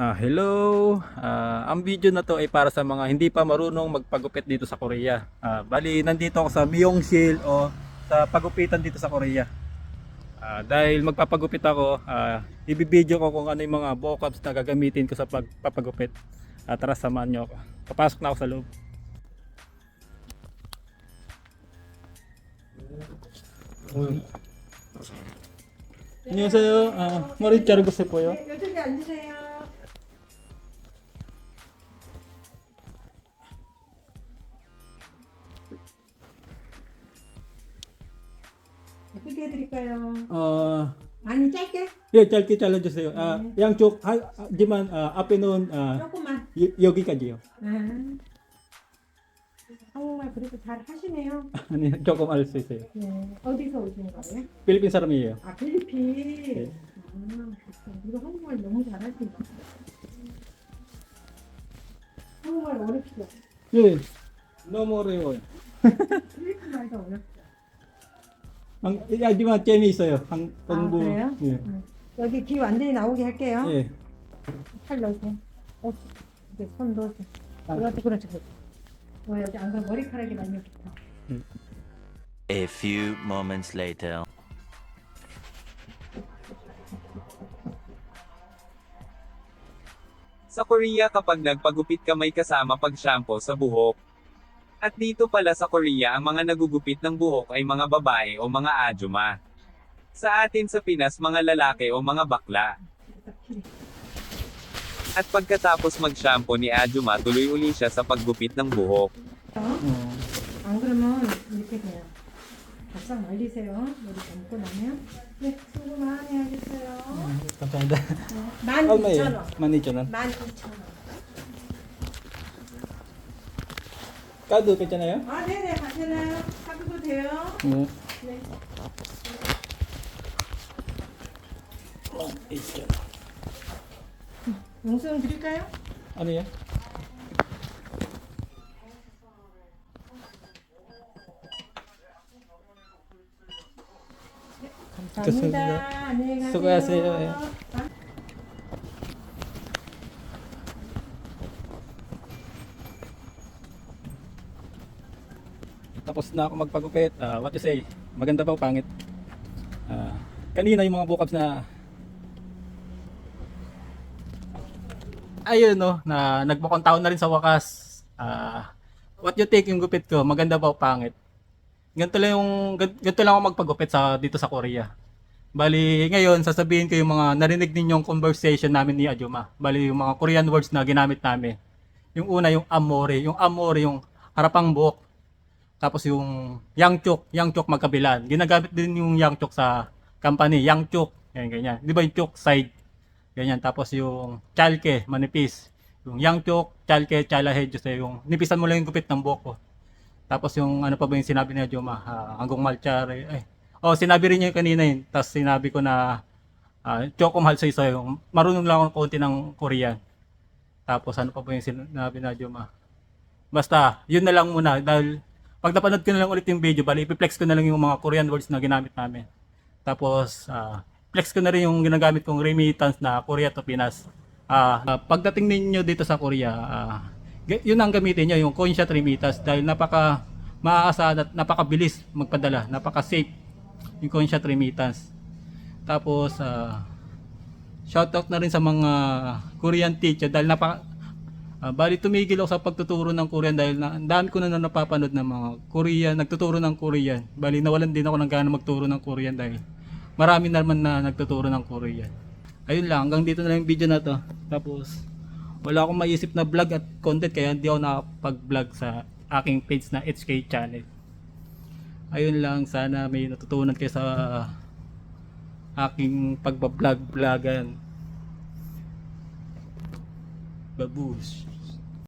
Ah, hello. Ah, ang video na to ay para sa mga hindi pa marunong magpagupit dito sa Korea. Ah, bali nandito ako sa Myeongsil o sa pagupitan dito sa Korea. Ah, dahil magpapagupit ako, ah, ibibideo ko kung ano yung mga vocabs na gagamitin ko sa pagpapagupit. At tara samahan nyo ako. Papasok na ako sa loob. 안녕하세요. 아, 머리 자르고 싶어요. 네, 이쪽에 앉으세요. 어떻게 해드릴까요? 어, 많이 짧게? 예, 짧게 잘라주세요. 아, 양쪽 하, 하지만 아, 앞에는 아, 조금만. 여, 여기까지요. 아. 한국말 그래도 잘 하시네요. 아니, 조금 알 수 있어요. 네. 어디서 오신 거예요? 필리핀 사람이에요. 아, 필리핀. 네. 아, 그렇구나. 이거 한국말 너무 잘하신다. 한국말 어렵죠? 예, 너무 어려워요. 필리핀 말도 어렵죠? 한, 예, 하지만 재미있어요. 한, 아, 공부. 그래요? 예. 응. 여기 귀 완전히 나오게 할게요. 예. 팔 넣으세요. 어, 이제 손 넣으세요. 아. 그렇지, 그렇지, 그렇지. 어, 여기 안 그러면 머리카락이 많이 없다. A few moments later. Sa Korea kapag nagpagupit ka may kasama pag-shampoo sa buhok. At dito pala sa Korea ang mga nagugupit ng buhok ay mga babae o mga ajuma. Sa atin sa Pinas mga lalaki o mga bakla. At pagkatapos mag-shampoo ni ajuma tuloy uli siya sa paggupit ng buhok. 어? 어, 안 그러면 이렇게 그냥 바싹 말리세요. 머리 감고 나면. 네, 수고 많이 하겠어요. 감사합니다. 만 이천 원. 12,000원. 만 이천 원. 까도 괜찮아요? 아, 네네, 가시나요? 사도 돼요? 네. 네. 어, 2,000원. 영수증 드릴까요? 아니요. 감사합니다. 좋습니다. 안녕히 가세요. 수고하세요. 예. Tapos na ako magpagupit. Ah, what you say? Maganda ba o pangit? Ah, kanina yung mga vocabs na ayun no, na nagbukong taon na rin sa wakas. Ah, what you think yung gupit ko? Maganda ba o pangit? Ganito lang yung gan- ganito lang ako magpagupit sa dito sa Korea. Bali, ngayon sasabihin ko yung mga narinig ninyong conversation namin ni Ajuma. Bali, yung mga Korean words na ginamit namin. Yung una, yung amore. Yung amore, yung harapang buhok. Tapos yung yangchok, yangchok magkabilan. Ginagamit din yung yangchok sa company, yangchok. Yan, ganyan. Di ba yung chok side? Ganyan. Tapos yung chalke, manipis. Yung yangchok, chalke, chalahead, yung nipisan mo lang yung gupit ng buhok ko. Tapos yung ano pa ba yung sinabi ni Joma, uh, hanggang malchare. Ay. Oh, sinabi rin niya kanina yun. Tapos sinabi ko na uh, mahal sa isa yung marunong lang ako konti ng Korean. Tapos ano pa ba yung sinabi na Joma? Basta, yun na lang muna dahil pag napanood ko na lang ulit yung video, bali ipiplex ko na lang yung mga Korean words na ginamit namin. Tapos, ah, flex ko na rin yung ginagamit kong remittance na Korea to Pinas. Ah, ah, pagdating ninyo dito sa Korea, g- yun ang gamitin nyo, yung coin shot remittance dahil napaka maaasahan at napakabilis magpadala, napaka-safe yung coin shot remittance. Tapos, ah, shoutout na rin sa mga Korean teacher dahil napaka Ah, bali tumigil ako sa pagtuturo ng Korean dahil na, ang dami ko na napapanood ng mga Korean, nagtuturo ng Korean. Bali nawalan din ako ng gana magturo ng Korean dahil marami naman na nagtuturo ng Korean. Ayun lang, hanggang dito na lang yung video na to. Tapos, wala akong maisip na vlog at content kaya hindi ako nakapag-vlog sa aking page na HK channel. Ayun lang, sana may natutunan kayo sa aking pagbablog-vlogan. Babush.